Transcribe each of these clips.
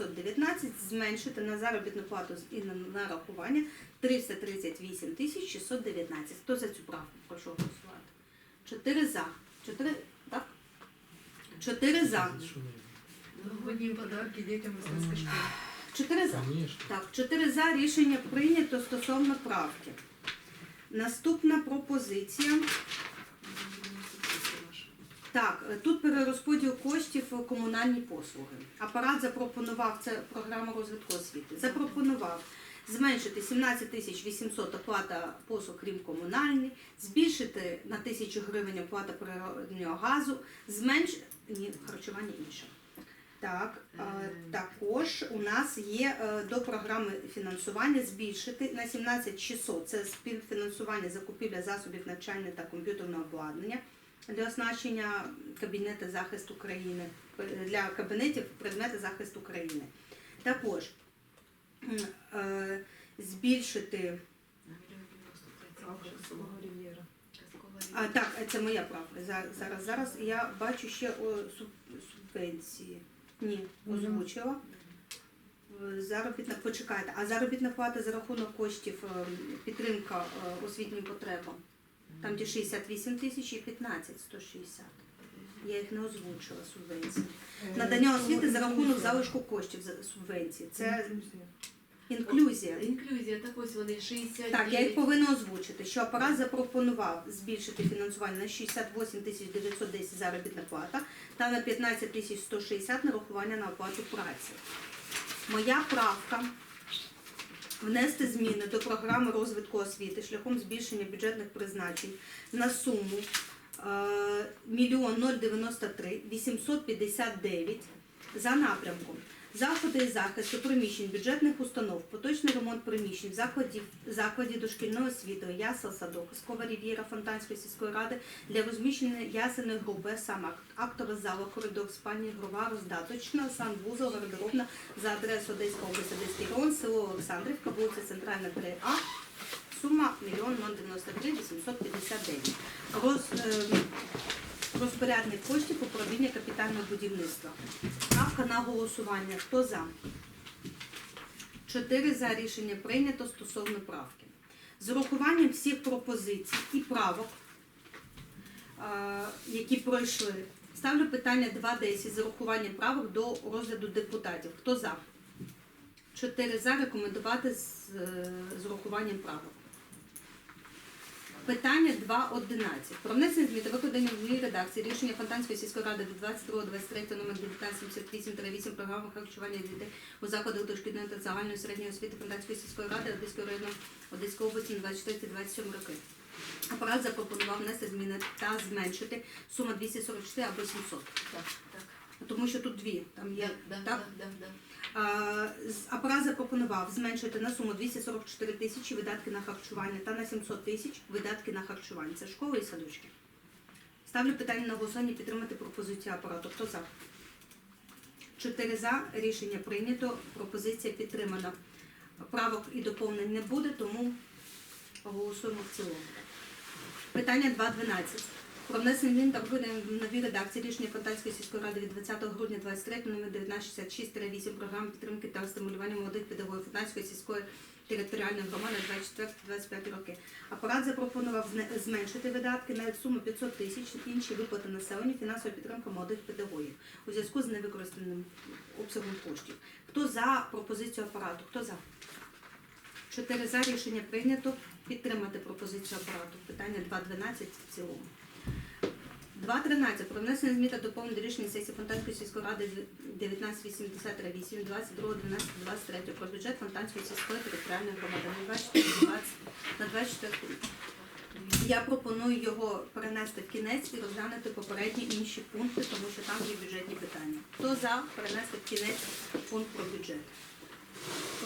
619 зменшити на заробітну плату і на нарахування 338 тисяч 619. Хто за цю правку? Прошу голосувати. Чотири за. Чотири, так? Чотири за. Новогодние подарки детям из детской школы. Чотири за. Конечно. Так, чотири за рішення прийнято стосовно правки. Наступна пропозиція. Так, е, тут перерозподіл коштів комунальні послуги. Апарат запропонував, це програма розвитку освіти, запропонував зменшити 17 тисяч 800 оплата послуг, крім комунальних, збільшити на тисячу гривень оплата природнього газу, зменшити ні, харчування інше. Так, е, також у нас є е, до програми фінансування збільшити на 17 600. Це співфінансування закупівля засобів навчання та комп'ютерного обладнання для оснащення кабінету захисту України е, для кабінетів предмети захисту України. Також е, збільшити а, так, це моя правка. Зараз, зараз я бачу ще о, субвенції. Ні, озвучила. Е, Заробітна, почекайте, а заробітна плата за рахунок коштів е, підтримка освітнім потребам. Там де 68 тисяч і 15 160. Я їх не озвучила субвенції. Надання освіти за рахунок залишку коштів за субвенції. Це інклюзія. Інклюзія, так ось вони 60. Так, я їх повинна озвучити, що апарат запропонував збільшити фінансування на 68 тисяч 910 заробітна плата та на 15 тисяч 160 нарахування на оплату праці. Моя правка внести зміни до програми розвитку освіти шляхом збільшення бюджетних призначень на суму 1 мільйон 093 859 за напрямком заходи із захисту приміщень бюджетних установ, поточний ремонт приміщень, закладів, закладів дошкільної освіти, ясел, садок, Скова Рів'єра Фонтанської сільської ради для розміщення ясельної групи, а саме актова зала, коридор, спальня, ігрова, роздаточна, санвузол, гардеробна за адресою Одеська область, Одеський район, село Олександрівка, вулиця Центральна 3А, сума 1 093 859. Роз, е, розпорядник коштів управління капітального будівництва. Правка на голосування. Хто за? Чотири за рішення прийнято стосовно правки. З урахуванням всіх пропозицій і правок, е, які пройшли, ставлю питання 2.10 з урахуванням правок до розгляду депутатів. Хто за? Чотири за рекомендувати з, е, урахуванням правок. Питання 2.11. Про внесення змін та викладення в новій редакції рішення Фонтанської сільської ради від 22.23 номер 1978 програми харчування дітей у закладах дошкільної та загальної середньої освіти Фонтанської сільської ради Одеського району Одеської області на 24-27 роки. Апарат запропонував внести зміни та зменшити суму 244 або 700. Так, так. Тому що тут дві. Там є Да, так? да, да, да. Апарат запропонував зменшити на суму 244 тисячі видатки на харчування та на 700 тисяч видатки на харчування. Це школи і садочки. Ставлю питання на голосування підтримати пропозицію апарату. Хто за? Чотири за. Рішення прийнято. Пропозиція підтримана. Правок і доповнень не буде, тому голосуємо в цілому. Питання 2.12. Про внесення змін та виконання в новій редакції рішення Фонтанської сільської ради від 20 грудня 23 номер 1966-8 програми підтримки та стимулювання молодих педагогів Фонтанської сільської територіальної громади 24-25 роки. Апарат запропонував зменшити видатки на суму 500 тисяч інші виплати населенню, фінансова підтримка молодих педагогів у зв'язку з невикористаним обсягом коштів. Хто за пропозицію апарату? Хто за? Чотири за рішення прийнято підтримати пропозицію апарату. Питання 2.12 в цілому. 2.13. Про внесення змін та доповнень до рішення сесії Фонтанської сільської ради 1980-8, 22.12.23 про бюджет Фонтанської сільської територіальної громади на 24 на 24. Я пропоную його перенести в кінець і розглянути попередні інші пункти, тому що там є бюджетні питання. Хто за перенести в кінець пункт про бюджет?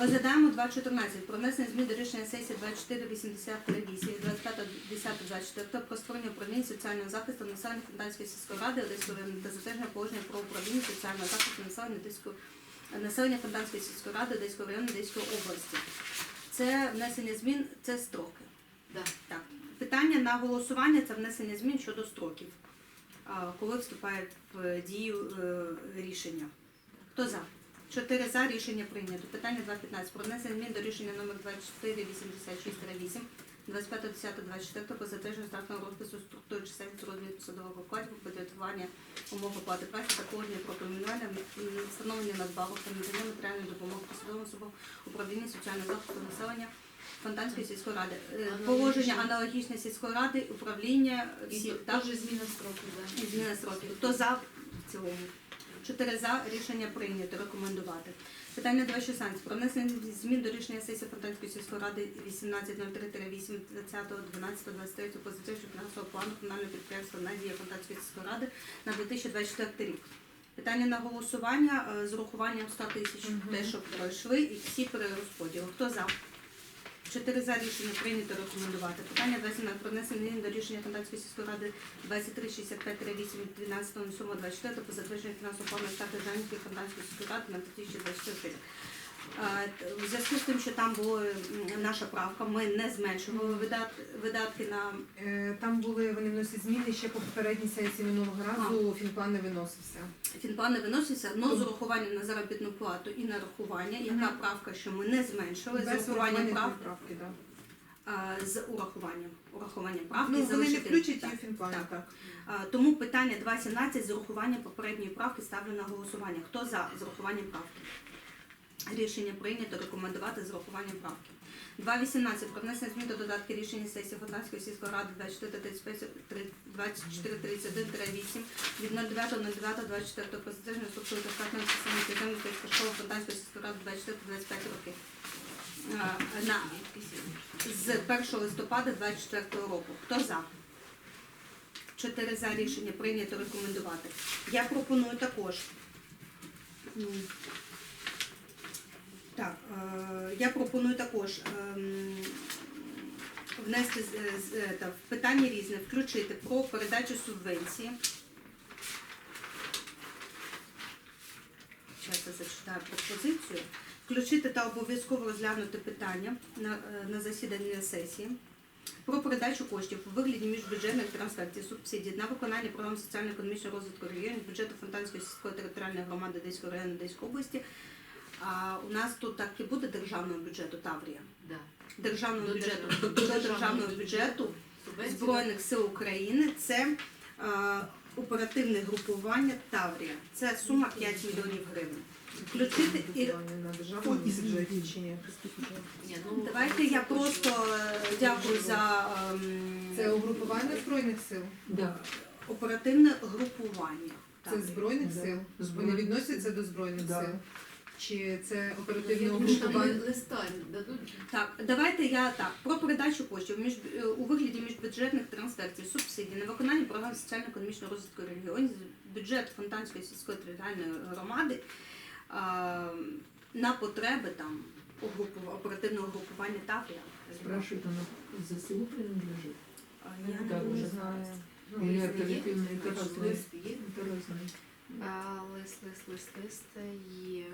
Розглядаємо 2.14. Про внесення змін до рішення сесії 2483 від 25.10.24 про створення управління соціального захисту населення Фонтанської сільської ради Одеської району та затвердження положення про управління соціального захисту населення Одеської населення Фонтанської сільської ради Одеського району Одеської області. Це внесення змін, це строки. Да. Так, питання на голосування це внесення змін щодо строків, коли вступає в дію е, рішення. Хто за? 4 за рішення прийнято. Питання 2.15. Про внесення змін до рішення номер 2486-8 25.10.24 про затвердження штатного розпису структури чисельності розміру посадових окладів, підготування умов оплати праці та положення про помінування, встановлення надбавок та надання матеріальної допомоги посадовим особам управління соціального захисту населення Фонтанської сільської ради. Е, Положення аналогічне сільської ради, управління І тут так? теж зміна строків, да. І зміна сроків. Хто за в цілому? Чотири за рішення прийнято. Рекомендувати. Питання 2.16. Про внесення змін до рішення сесії Фонтанської сільської ради 18.03-8 20.12.23 по затвердженню фінансового плану комунального підприємства Надія Фонтанської сільської ради на 2024 рік. Питання на голосування е, з урахуванням 100 тисяч, те, що пройшли, і всі перерозподіли. Хто за? Чотири за рішення прийнято рекомендувати. Питання 27 про внесення до рішення Фонтанської сільської ради 2365 38 12 7 24 по затвердженню фінансового плану штату зайнятих Фонтанської сільської ради на 2024 Е, В зв'язку з тим, що там була наша правка, ми не зменшували видатки на Е, Там були вони вносять зміни ще по попередній сесії минулого разу. Фінплан не виносився. фінплан не виноситься, але з урахуванням на заробітну плату і нарахування. Яка Мгм. правка, що ми не зменшили з урахуванням урахування прав правки, да. з урахуванням урахуванням правки Ну, вони не включать Так. фінплані, Так. так. А, Тому питання 2.17 з урахуванням попередньої правки ставлю на голосування. Хто за з урахуванням правки? Рішення прийнято рекомендувати з урахуванням правки. 2.18. Про внесення змін до додатки рішення сесії Фонтанської сільської ради 24.31-8 від 09.09.24 про затвердження структури та штатної чисельності Землівської школи сільської ради 24-25 років. На, з 1 листопада 24 року. Хто за? Чотири за рішення прийнято рекомендувати. Я пропоную також. Так, е, я пропоную також ем, внести е, в питання різне, включити про передачу субвенції. Зараз я зачитаю пропозицію. Включити та обов'язково розглянути питання на, е, на засіданні сесії про передачу коштів у вигляді міжбюджетних трансфертів субсидій на виконання програм соціально-економічного розвитку регіонів бюджету Фонтанської сільської територіальної громади Одеського району Одеської області. А у нас тут так і буде державного бюджету Таврія. Да. Державного До бюджету державного. до державного державного бюджету Субвенція. Збройних сил України це е, оперативне групування Таврія. Це сума 5 мільйонів гривень. Включити і ну, давайте я просто е, дякую за ем, Це угрупування збройних сил. Да. оперативне групування. Це збройних Да. сил. Вони відносяться до збройних Да. сил. Чи це ли- листа дадуть. Так, давайте я так про передачу коштів між е, у вигляді міжбюджетних трансфертів, субсидій на виконання програм соціально-економічного розвитку регіонів з бюджет Фонтанської сільської територіальної громади а, на потреби там оперативного групування Таврія. Спрашивают, она ЗСУ принадлежит? А, Я Так, не уже знаю. Ну, Или. Это разные. А, Лист, лист, лист, лист є.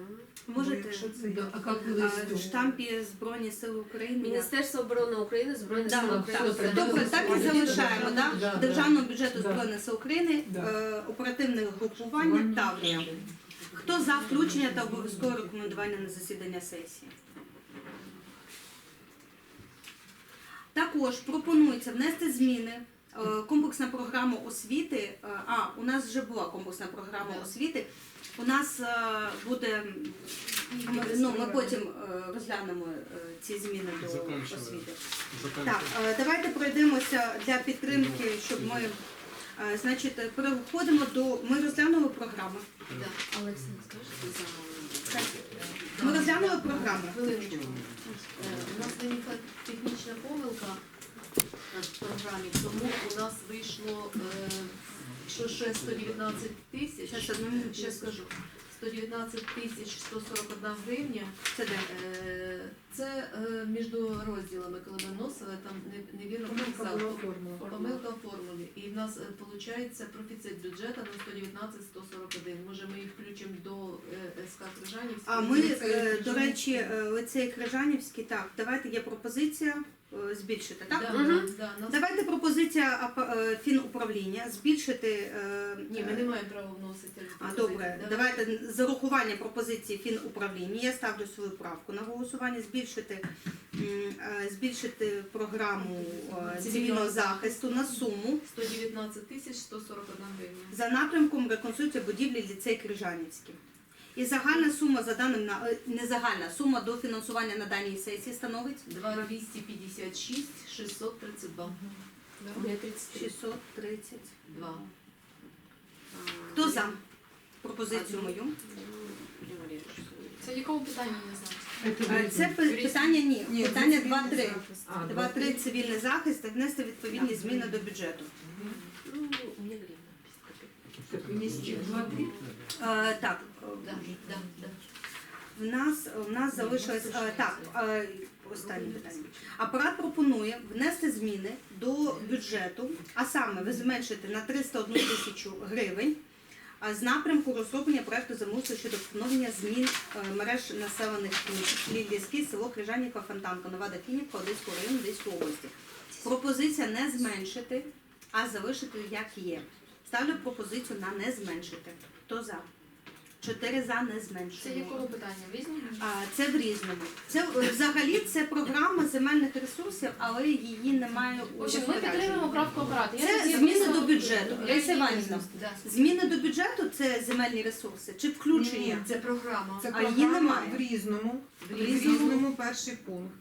Можете Якщо це Да, а а, в штампі Збройні Сили України. Міністерство оборони України, Збройних Да, сил так, України. все, Добре, так і залишаємо, да? да, да. Державного бюджету Да. Збройних сил України, Да. е, оперативне групування Таврія. Хто за включення та обов'язкове рекомендування на засідання сесії? Також пропонується внести зміни. Е, Комплексна програма освіти. е, А, у нас вже була комплексна програма Да. освіти. У нас е, буде. Ми, ну, ми потім розглянемо ці зміни до освіти. Так, давайте пройдемося для підтримки, щоб ми. е, Значить, переходимо до. Ми розглянули програму. Да. Олексій, скажете за Ми розглянули програму. У нас виникла технічна помилка в програмі, тому у нас вийшло, е, що ще 119 тисяч. Минуту Ще скажу. 119 тисяч 141 гривня. Це де? Е, Це е, між розділами, коли ми вносили, там невірно була. Помилка в формулі. І в нас виходить профіцит бюджету на 119 141. Може ми їх включимо до е, СК Крижанівської? А ми, е, до речі, е, лицей Крижанівський, так, давайте є пропозиція е, збільшити, так? Да, Мгм. да, да, Давайте пропозиція е, фінуправління збільшити. е, Ні, ми не маємо права вносити. А, добре, Да. давайте з урахуванням пропозиції фінуправління. Я ставлю свою правку на голосування. Збільшити, е, збільшити програму е, цивільного захисту на суму 119 тисяч 141 гривня. за напрямком реконструкція будівлі ліцей Крижанівський. І загальна сума за даним на е, не загальна сума до фінансування на даній сесії становить 2256 632. У меня 33. 630. Два. Хто за пропозицію мою? Це в якому питанні не знаю. Е, Це питання ні. Ні, Питання це 2-3. цивільний 2-3 цивільний захист та внести відповідні зміни до бюджету. Ну, гривна. Так Да, да, да. в нас, в нас залишилось е, так. е, Останнє питання. Апарат пропонує внести зміни до бюджету, а саме ви зменшити на 301 тисячу гривень а з напрямку розроблення проекту замусу щодо встановлення змін е, мереж населених пунктів Лілівський, село Крижанівка, Фонтанка, Нова Дакінівка, Одеського району, Одеської області. Пропозиція не зменшити, а залишити як є. Ставлю пропозицію на не зменшити. Хто за? Чотири за не Це якого питання? В різному? А, Це в різному. Це е, взагалі це програма земельних ресурсів, але її немає у общем, ми розпорядженні. підтримуємо правку апарату. Я Це зміни до бюджету. Я Леся Іванівна, Да. Зміни до бюджету це земельні ресурси чи включення? Ні, це програма. Це А її програма немає. в різному. В В різному. різному перший пункт.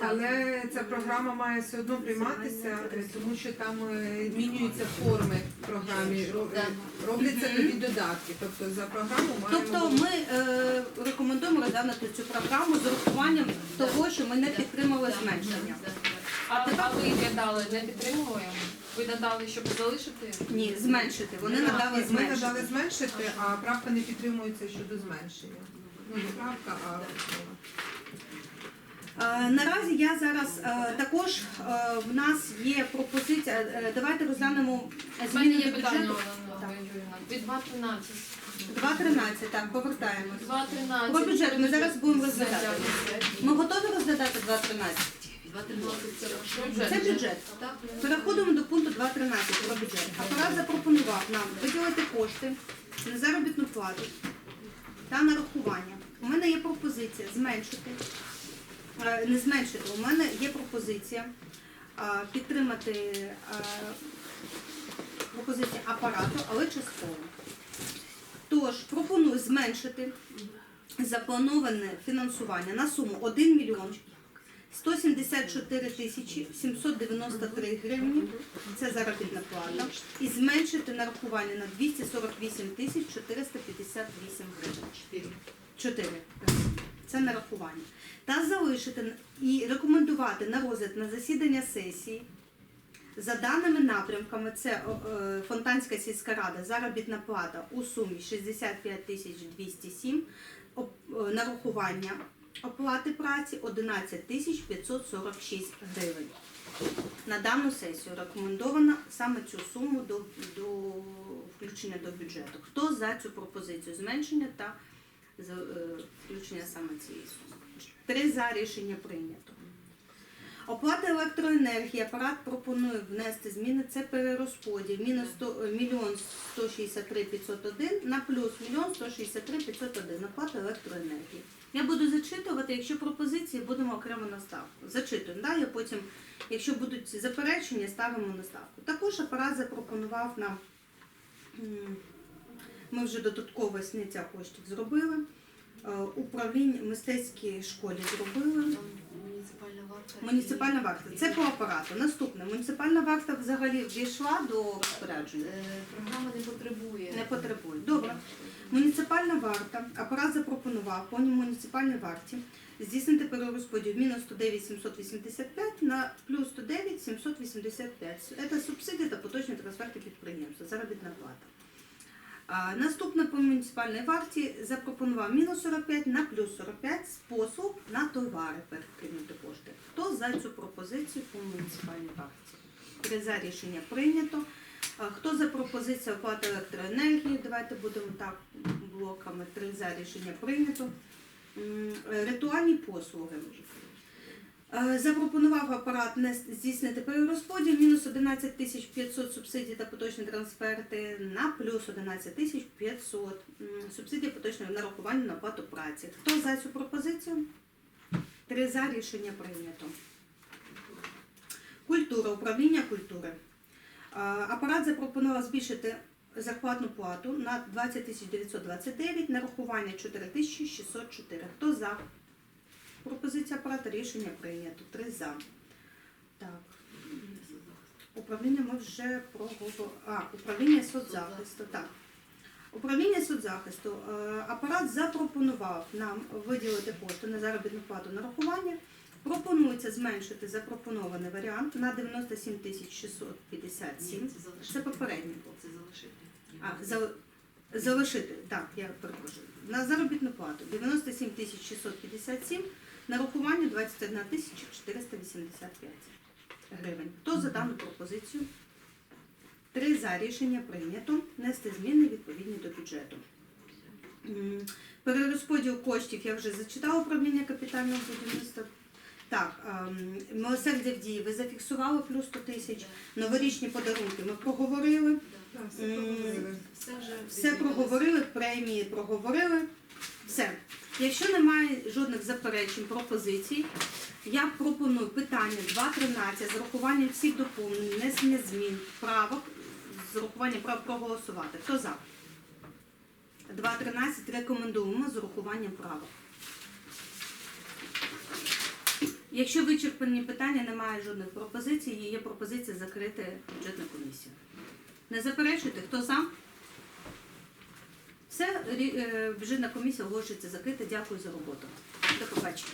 Але ця програма має все одно прийматися, е, тому що там е, змінюються форми в програмі, е, робляться нові додатки. Тобто за програму маємо Тобто ми е, рекомендуємо розглянути цю програму з урахуванням того, що ми не Да. підтримали Да, зменшення. А, а ви надали не підтримуємо? Ви надали, щоб залишити? Ні, зменшити. Вони надали ні, Ми надали зменшити. зменшити, а правка не підтримується щодо зменшення. Ну, не правка, а Наразі я зараз е, також е, в нас є пропозиція. е, Давайте розглянемо зміни до бюджету. Від 2.13. 2.13, так, повертаємось. 2.13. Про бюджет ми зараз будемо розглядати. Ми готові розглядати 2.13? 2.13 це? Бюджет. Переходимо до пункту 2.13 про бюджет. Апарат запропонував нам виділити кошти на заробітну плату та нарахування. У мене є пропозиція зменшити, е, не зменшити, у мене є пропозиція е, підтримати е, пропозицію апарату, але частково. Тож пропоную зменшити заплановане фінансування на суму 1 мільйон 174 тисячі 793 гривні, це заробітна плата, і зменшити нарахування на 248 тисяч 458 гривень. 4. 4 це нарахування. Та залишити і рекомендувати на розгляд на засідання сесії за даними напрямками, це е, Фонтанська сільська рада, заробітна плата у сумі 65 тисяч 207, е, нарахування оплати праці 11 тисяч 546 гривень. На дану сесію рекомендовано саме цю суму до, до включення до бюджету. Хто за цю пропозицію зменшення та за, е, включення саме цієї суми? Три за рішення прийнято. Оплата електроенергії. Апарат пропонує внести зміни. Це перерозподіл. Мінус 100, е, мільйон 163 501 на плюс мільйон 163 501 оплата електроенергії. Я буду зачитувати, якщо пропозиції, будемо окремо на ставку. Зачитуємо, да? я потім, якщо будуть заперечення, ставимо на ставку. Також апарат запропонував нам, ми вже додаткове зняття коштів зробили, е, управління мистецькій школі зробили. Муніципальна варта. Муніципальна варта. Це по апарату. Наступне. Муніципальна варта взагалі ввійшла до розпорядження. Е, Програма не потребує. Не потребує. Добре. Муніципальна варта. Апарат запропонував по муніципальній варті здійснити перерозподіл мінус 109 785 на плюс 109 785. Це субсидія та поточні трансферти підприємства, заробітна плата. Наступне по муніципальній варті запропонував мінус 45 на плюс 45 з послуг на товари перекинути кошти. Хто за цю пропозицію по муніципальній варті? За рішення прийнято. Хто за пропозицію оплати електроенергії? Давайте будемо так блоками. Три за рішення прийнято. Е, Ритуальні послуги. Е, Запропонував апарат не здійснити перерозподіл, мінус 11 тисяч 500 субсидій та поточні трансферти на плюс 11 тисяч 500 м, субсидії поточного нарахування на оплату праці. Хто за цю пропозицію? Три за рішення прийнято. Культура, управління культури. Е, Апарат запропонував збільшити зарплатну плату на 20 тисяч 929, нарахування 4 тисячі 604. Хто за? Пропозиція апарата рішення прийнято. Три за. Так. Управління ми вже проговорили. А, управління соцзахисту. Так. Управління соцзахисту. Е, Апарат запропонував нам виділити кошти на заробітну плату нарахування. Пропонується зменшити запропонований варіант на 97 тисяч 657. Це залишити. Це попередній. Це залишити. А, за, залишити, так, я перепрошую. На заробітну плату 97 тисяч 657, нарахування 21 тисяча 485 гривень. Хто за дану пропозицію? Три за рішення прийнято. Внести зміни відповідні до бюджету. Перерозподіл коштів я вже зачитала управління капітального будівництва. Так, ем, милосердя в дії ви зафіксували плюс 100 тисяч. Новорічні подарунки ми проговорили. Так, все проговорили. Все вже Все проговорили, премії проговорили. Все. Якщо немає жодних заперечень, пропозицій, я пропоную питання 2.13 з урахуванням всіх доповнень, внесення змін, правок, з урахуванням прав проголосувати. Хто за? 2.13 рекомендуємо з урахуванням правок. Якщо вичерпані питання, немає жодних пропозицій, є пропозиція закрити бюджетну комісію. Не заперечуйте, хто за? Все, е, бюджетна комісія оголошується закрита. Дякую за роботу. До побачення.